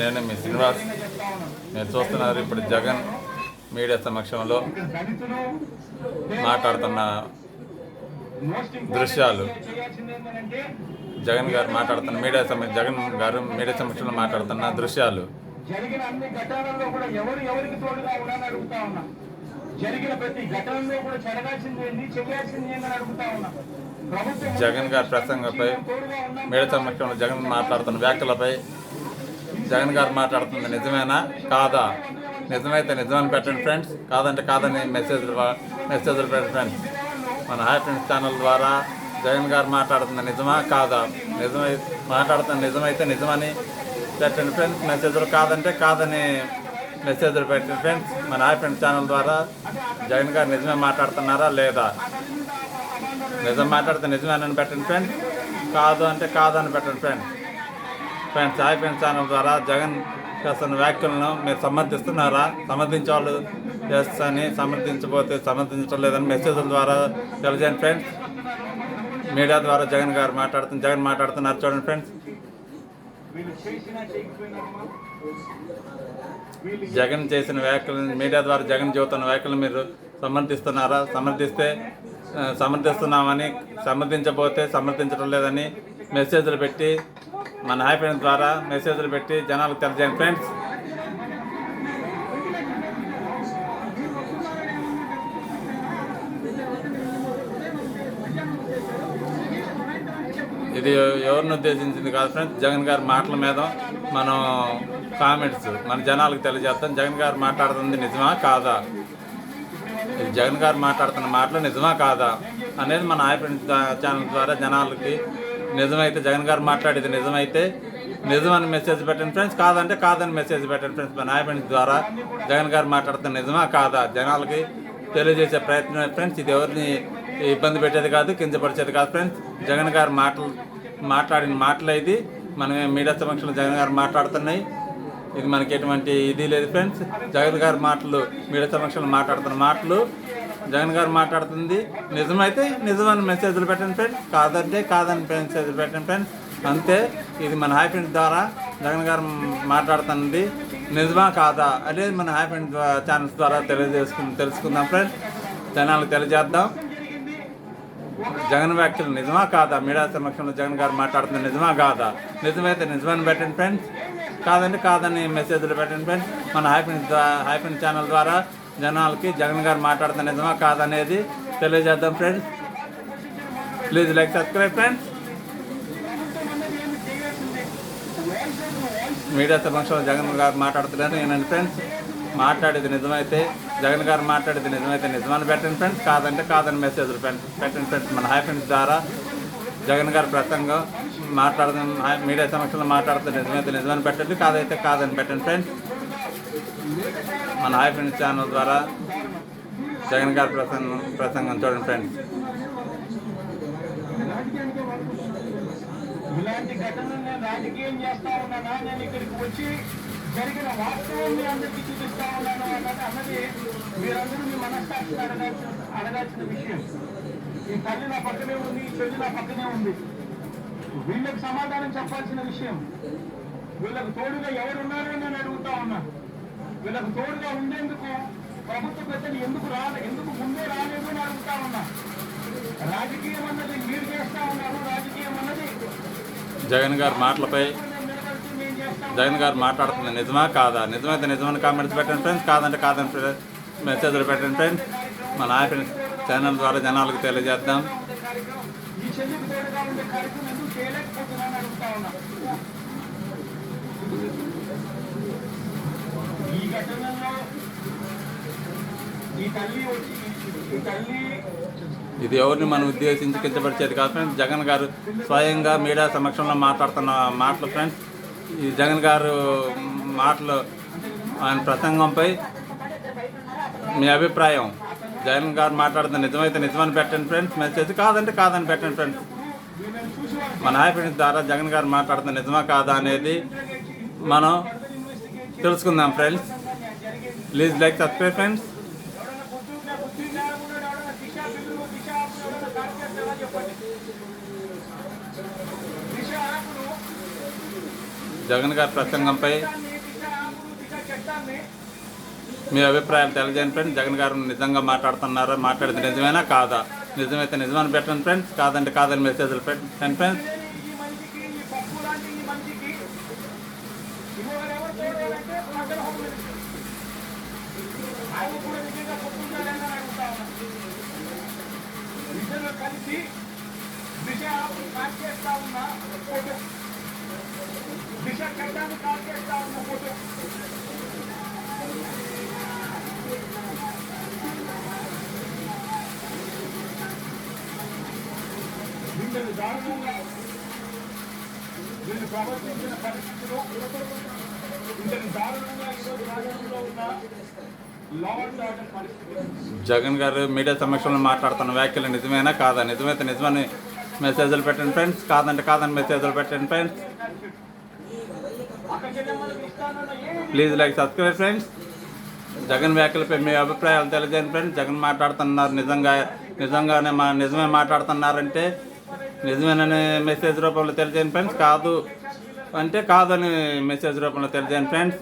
నేను మీ శ్రీనివాస్. నేను మీరు చూస్తున్నారు ఇప్పుడు జగన్ మీడియా సమక్షంలో మాట్లాడుతున్న దృశ్యాలు. జగన్ గారు మాట్లాడుతున్న మీడియా సమ జగన్ గారు మీడియా సమక్షంలో మాట్లాడుతున్న దృశ్యాలు. జరిగిన అన్ని ఘటనల్లో కూడా ఎవరు ఎవరికి తోడుగా ఉన్నారని అడుగుతా ఉన్నా. జరిగిన ప్రతి ఘటనలో కూడా జరగాల్సింది ఏంటి చేయాల్సింది ఏంటని అడుగుతా ఉన్నా. జగన్ గారి ప్రసంగంపై తోడుగా మీడియా సమక్షంలో జగన్ మాట్లాడుతున్న వ్యాఖ్యలపై జగన్ గారు మాట్లాడుతుంది నిజమేనా? కాదా? నిజమైతే నిజమని పెట్టండి ఫ్రెండ్స్. కాదంటే కాదని మెసేజ్ మెసేజ్లు పెట్టండి ఫ్రెండ్స్. మన హాయ్ ఫ్రెండ్స్ ఛానల్ ద్వారా జగన్ గారు మాట్లాడుతుంది నిజమా? కాదా? నిజమై మాట్లాడుతున్న నిజమైతే నిజమని పెట్టండి ఫ్రెండ్స్. మెసేజ్లు కాదంటే కాదని మెసేజ్లు పెట్టండి ఫ్రెండ్స్. మన హాయ్ ఫ్రెండ్స్ ఛానల్ ద్వారా జగన్ గారు నిజమే మాట్లాడుతున్నారా లేదా? నిజం మాట్లాడితే నిజమేనని పెట్టండి ఫ్రెండ్. కాదు అంటే కాదని పెట్టండి friend. Friend Sai friend channel ద్వారా జగన్ చేస్తున్న వ్యాఖ్యలను మీరు సమర్థిస్తున్నారా? సమర్థించే వాళ్ళు సమర్థించబోతే సమర్థించడం లేదని మెసేజ్ల ద్వారా తెలియజేయండి ఫ్రెండ్స్. మీడియా ద్వారా జగన్ గారు మాట్లాడుతున్న జగన్ మాట్లాడుతున్నారు చూడండి ఫ్రెండ్స్. జగన్ చేసిన వ్యాఖ్యలను మీడియా ద్వారా జగన్ చెబుతున్న వ్యాఖ్యలు మీరు సమర్థిస్తున్నారా? సమర్థిస్తే సమర్థిస్తున్నామని సమర్థించబోతే సమర్థించడం లేదని మెసేజ్లు పెట్టి మన హాయ్ ఫ్రెండ్స్ ద్వారా మెసేజ్లు పెట్టి జనాలకు తెలియజేయండి. ఫ్రెండ్స్ ఇది ఎవరిని ఉద్దేశించింది కాదు ఫ్రెండ్స్ జగన్ గారి మాటల మీద మనం కామెంట్స్ మన జనాలకు తెలియజేస్తాం. జగన్ గారు మాట్లాడుతుంది నిజమా కాదా? జగన్ గారు మాట్లాడుతున్న మాటలు నిజమా కాదా అనేది మన హాయ్ ఛానల్ ద్వారా జనాలకి నిజమైతే జగన్ గారు మాట్లాడేది నిజమైతే నిజమని మెసేజ్ పెట్టండి ఫ్రెండ్స్ కాదంటే కాదని మెసేజ్ పెట్టండి ఫ్రెండ్స్ మన హాయ్ ద్వారా జగన్ గారు మాట్లాడుతున్న నిజమా కాదా? జనాలకి తెలియజేసే ప్రయత్నం ఫ్రెండ్స్ ఇది ఎవరిని ఇబ్బంది పెట్టేది కాదు కించపరిచేది కాదు ఫ్రెండ్స్ జగన్ గారు మాటలు మాట్లాడిన మాటలు ఇది. మన మీడియా సమక్షంలో జగన్ గారు మాట్లాడుతున్నాయి. ఇది మనకి ఎటువంటి ఇది లేదు ఫ్రెండ్స్ జగన్ గారి మాటలు మీడియా సమక్షంలో మాట్లాడుతున్న మాటలు జగన్ గారు మాట్లాడుతుంది. నిజమైతే నిజమని మెసేజ్లు పెట్టండి ఫ్రెండ్స్ కాదంటే కాదని మెసేజ్లు పెట్టండి ఫ్రెండ్స్ అంతే ఇది మన హాయ్ ఫ్రెండ్స్ ద్వారా జగన్ గారు మాట్లాడుతున్నది నిజమా కాదా అనేది మన హాయ్ ఫ్రెండ్స్ ఛానల్స్ ద్వారా తెలియజేసుకుని తెలుసుకుందాం ఫ్రెండ్స్ జనాలకు తెలియజేద్దాం. జగన్ వ్యాఖ్యలు నిజమా కాదా? మీడియా సమక్షంలో జగన్ గారు మాట్లాడుతున్న నిజమా కాదా? నిజమైతే నిజమని పెట్టండి ఫ్రెండ్స్. కాదంటే కాదని మెసేజ్లు పెట్టండి ఫ్రెండ్స్. మన హ్యాపీన్స్ హ్యాపీన్స్ ఛానల్ ద్వారా జనాలకి జగన్ గారు మాట్లాడుతున్న నిజమా కాదనేది తెలియజేద్దాం friends. Please like subscribe friends. Media సమక్షంలో జగన్ గారు మాట్లాడుతున్నారు. నేనండి ఫ్రెండ్స్. మాట్లాడేది నిజమైతే జగన్ గారు మాట్లాడేది నిజమైతే నిజమని పెట్టండి ఫ్రెండ్స్. కాదంటే కాదని మెసేజ్లు పెట్టండి పెట్టండి ఫ్రెండ్స్. మన హాయ్ ఫ్రెండ్స్ ద్వారా జగన్ గారి ప్రసంగం మాట్లాడుతున్న మీడియా సమక్షంలో మాట్లాడుతున్న నిజమైతే నిజమని పెట్టండి. కాదైతే కాదని పెట్టండి ఫ్రెండ్స్. మన హాయ్ ఫ్రెండ్స్ ఛానల్ ద్వారా జగన్ గారి ప్రసంగం ప్రసంగం చూడండి ఫ్రెండ్స్. ఇలాంటి ఘటనలు నేను రాజకీయం చేస్తా ఉన్నానా నేను ఇక్కడికి వచ్చి జరిగిన వాస్తవాన్ని అందరికీ చూపిస్తా ఉన్నాను అన్నది అన్నది మీరందరూ మీ మనస్సాక్షి అడగాల్సిన అడగాల్సిన విషయం. ఈ తల్లి నా పక్కనే ఉంది ఈ చెల్లి నా పక్కనే ఉంది. వీళ్ళకి సమాధానం చెప్పాల్సిన విషయం. వీళ్ళకు తోడుగా ఎవరున్నారో నేను అడుగుతా ఉన్నా. వీళ్ళకు తోడుగా ఉండేందుకు ప్రభుత్వ పెద్దలు ఎందుకు రాలే ఎందుకు ముందే రాలేదు అని అడుగుతా ఉన్నా. రాజకీయం అన్నది మీరు చేస్తా ఉన్నారు రాజకీయం అన్నది జగన్ గారి మాటలపై జగన్ గారు మాట్లాడుతుంది నిజమా కాదా? నిజమైతే నిజమని కామెంట్స్ పెట్టండి ఫ్రెండ్స్ కాదంటే కాదని మెసేజ్లు పెట్టండి ఫ్రెండ్స్. మన హాయ్ ఛానల్ ద్వారా జనాలకు తెలియజేద్దాం. ఈ ఘటనలో ఈ తల్లి వచ్చి ఈ తల్లి ఇది ఎవరిని మనం ఉద్దేశించి కించపరిచేది కాదు ఫ్రెండ్స్. జగన్ గారు స్వయంగా మీడియా సమక్షంలో మాట్లాడుతున్న మాటలు ఫ్రెండ్స్. ఈ జగన్ గారు మాటలు ఆయన ప్రసంగంపై మీ అభిప్రాయం. జగన్ గారు మాట్లాడుతున్న నిజమైతే నిజమని పెట్టండి ఫ్రెండ్స్ మెసేజ్ కాదంటే కాదని పెట్టండి ఫ్రెండ్స్. మన హాయ్ ఫ్రెండ్స్ ద్వారా జగన్ గారు మాట్లాడుతున్న నిజమా కాదా అనేది మనం తెలుసుకుందాం friends. Please like subscribe friends ఎవరైనా బుద్ధి బుద్ధి జ్ఞానం ఉన్నాడు ఎవరైనా దిశ బిల్లులు దిశ యాప్లు ఎవరైనా కార్యక్రమం ఎలా చెప్పండి దిశ యాప్ను జగన్ గారి ప్రసంగంపై మీ అభిప్రాయాలు తెలియజేయండి ఫ్రెండ్స్. జగన్ గారు నిజంగా మాట్లాడుతున్నారా? మాట్లాడేది నిజమేనా? కాదా? నిజమైతే నిజమని పెట్టండి ఫ్రెండ్స్. కాదంటే కాదని మెసేజ్లు పెట్టండి ఫ్రెండ్స్. కలిసి దిశ చేస్తా ఉన్నా. దిశ చట్టాన్ని కాల్ చేస్తా ఉన్న ఫోటో వీళ్ళని దారుణంగా వీళ్ళు ప్రవర్తించిన పరిస్థితిలో ఇంతని దారుణంగా ఈరోజు రాజ్యాంగంలో ఉన్న జగన్ గారు మీడియా సమక్షంలో మాట్లాడుతున్న వ్యాఖ్యలు నిజమేనా కాదా? నిజమైతే నిజమని మెసేజ్లు పెట్టండి ఫ్రెండ్స్ కాదంటే కాదని మెసేజ్లు పెట్టండి friends please like subscribe friends Jagan వ్యాఖ్యలపై మీ అభిప్రాయాలు తెలియజేయండి ఫ్రెండ్స్ జగన్ మాట్లాడుతున్నారు. నిజంగా నిజంగానే మా నిజమే మాట్లాడుతున్నారంటే నిజమేనని మెసేజ్ రూపంలో తెలియజేయండి ఫ్రెండ్స్ కాదు అంటే కాదని మెసేజ్ రూపంలో తెలియజేయండి friends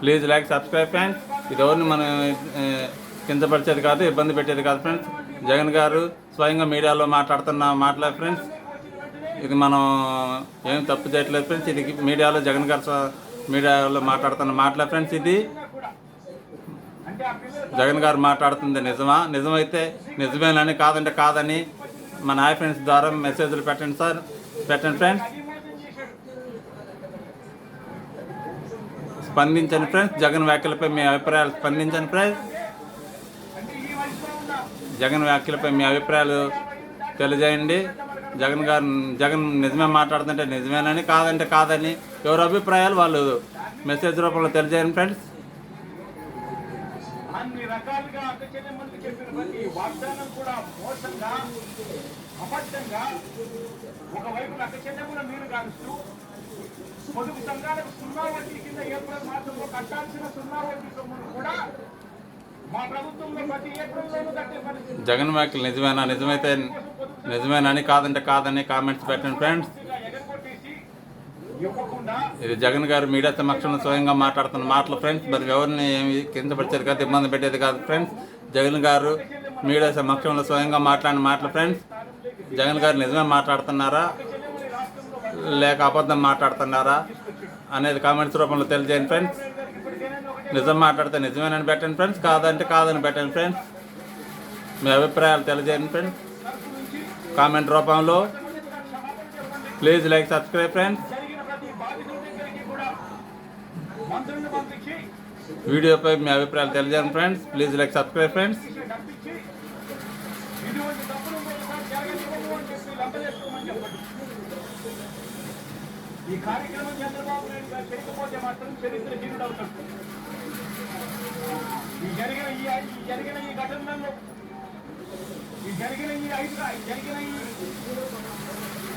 please like subscribe friends ఇది ఎవరిని మనం కిందపరిచేది కించపరిచేది కాదు ఇబ్బంది పెట్టేది కాదు ఫ్రెండ్స్ జగన్ గారు స్వయంగా మీడియాలో మాట్లాడుతున్న మాట్లాడే ఫ్రెండ్స్ ఇది మనం ఏం తప్పు చేయట్లేదు ఫ్రెండ్స్. ఇది మీడియాలో జగన్ గారు మీడియాలో మాట్లాడుతున్న మాట్లాడే ఫ్రెండ్స్ ఇది. జగన్ గారు మాట్లాడుతుంది నిజమా? నిజమైతే నిజమేనని కాదంటే కాదని మన హాయ్ ఫ్రెండ్స్ ద్వారా మెసేజ్లు పెట్టండి సార్. పెట్టండి ఫ్రెండ్స్. స్పందించండి ఫ్రెండ్స్. జగన్ వ్యాఖ్యలపై మీ అభిప్రాయాలు స్పందించండి ఫ్రెండ్స్. జగన్ వ్యాఖ్యలపై మీ అభిప్రాయాలు తెలియజేయండి. జగన్ గారు జగన్ నిజమే మాట్లాడుతుంటే నిజమేనని కాదంటే కాదని ఎవరి అభిప్రాయాలు వాళ్ళు మెసేజ్ రూపంలో తెలియజేయండి ఫ్రెండ్స్. అన్ని రకాలుగా అక్క చెల్లెమ్మలకు చెప్పిన ప్రతి వాగ్దానం కూడా మోసంగా అబద్ధంగా ఒకవైపు అక్క చెల్లెమ్మల మీరు కాలుస్తూ పొదుపు సంఘాలకు సున్నా వడ్డీ కింద ఏప్రిల్ మాసంలో కట్టాల్సిన సున్నా వడ్డీ సొమ్మును కూడా మా ప్రభుత్వంలో ప్రతి ఏప్రిల్లోనూ కట్టే పరిస్థితి. జగన్ వ్యాఖ్యలు నిజమేనా? నిజమైతే నిజమేనని కాదంటే కాదని కామెంట్స్ పెట్టండి ఫ్రెండ్స్ ఇది జగన్ గారు మీడియా సమక్షంలో స్వయంగా మాట్లాడుతున్న మాటలు ఫ్రెండ్స్ మరి ఎవరిని ఏమి కింద పడిచేది కాదు ఇబ్బంది పెట్టేది కాదు ఫ్రెండ్స్ జగన్ గారు మీడియా సమక్షంలో స్వయంగా మాట్లాడిన మాటలు ఫ్రెండ్స్ జగన్ గారు నిజమే మాట్లాడుతున్నారా? లేక అబద్ధం మాట్లాడుతున్నారా? అనేది కామెంట్స్ రూపంలో తెలియజేయండి ఫ్రెండ్స్ నిజం మాట్లాడితే నిజమేనని పెట్టండి ఫ్రెండ్స్ కాదంటే కాదని పెట్టండి ఫ్రెండ్స్ మీ అభిప్రాయాలు తెలియజేయండి ఫ్రెండ్స్ కామెంట్ రూపంలో. ప్లీజ్ లైక్ సబ్స్క్రైబ్ ఫ్రెండ్స్ వీడియోపై మీ అభిప్రాయాలు తెలియజేయండి friends please like subscribe friends ఈ కార్యక్రమం చంద్రబాబు నాయుడు గారు చేయకపోతే మాత్రం చరిత్ర జీరుడవుతాడు ఈ జరిగిన ఈ జరిగిన ఈ ఘటనలో జరిగిన ఈ ఐదు ఈ జరిగిన ఈ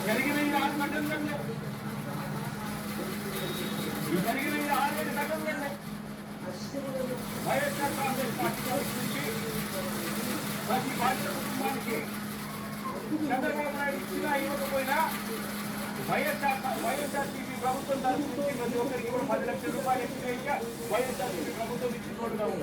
జరిగిన ఈ ఆరు ఘటనలలో ఈ జరిగిన ఈ ఆరేడు ఘటనలలో వైఎస్ఆర్ కాంగ్రెస్ పార్టీ నుంచి ప్రతి బాధిత కుటుంబానికి చంద్రబాబు నాయుడు ఇచ్చినా ఇవ్వకపోయినా వైఎస్ఆర్ వైఎస్ఆర్సీపీ ప్రభుత్వం తరఫు నుంచి ప్రతి ఒక్కరికి కూడా పది లక్షల రూపాయలు ఇచ్చిన వైఎస్ఆర్సీపీ ప్రభుత్వం ఇచ్చినోడుగా ఉంది.